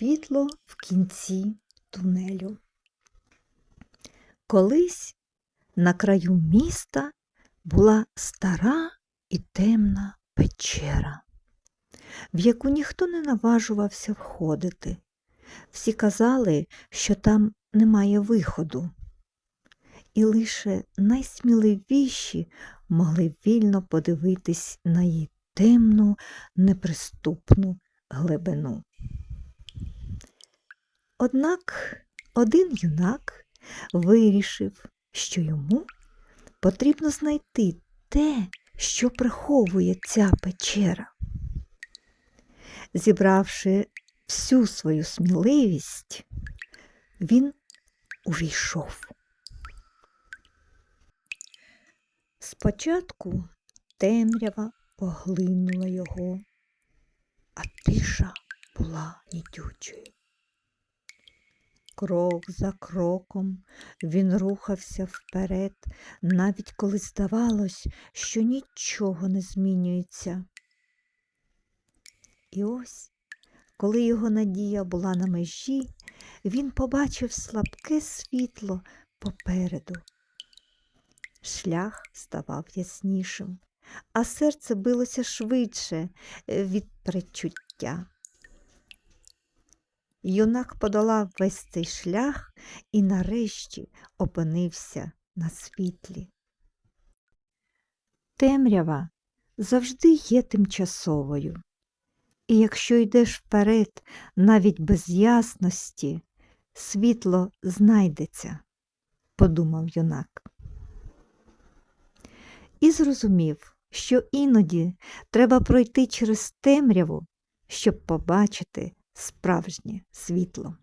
світло в кінці тунелю. Колись на краю міста була стара і темна печера, в яку ніхто не наважувався входити. Всі казали, що там немає виходу, і лише найсміливіші могли вільно подивитись на її темну, неприступну глибину. Однак один юнак вирішив, що йому потрібно знайти те, що приховує ця печера. Зібравши всю свою сміливість, він увійшов. Спочатку темрява поглинула його, а тиша була нітючою. Крок за кроком він рухався вперед, навіть коли здавалось, що нічого не змінюється. І ось, коли його надія була на межі, він побачив слабке світло попереду. Шлях ставав яснішим, а серце билося швидше від предчуття. Юнак подолав весь цей шлях і нарешті опинився на світлі. Темрява завжди є тимчасовою, і якщо йдеш вперед навіть без ясності, світло знайдеться, подумав юнак. І зрозумів, що іноді треба пройти через темряву, щоб побачити справжнє світло.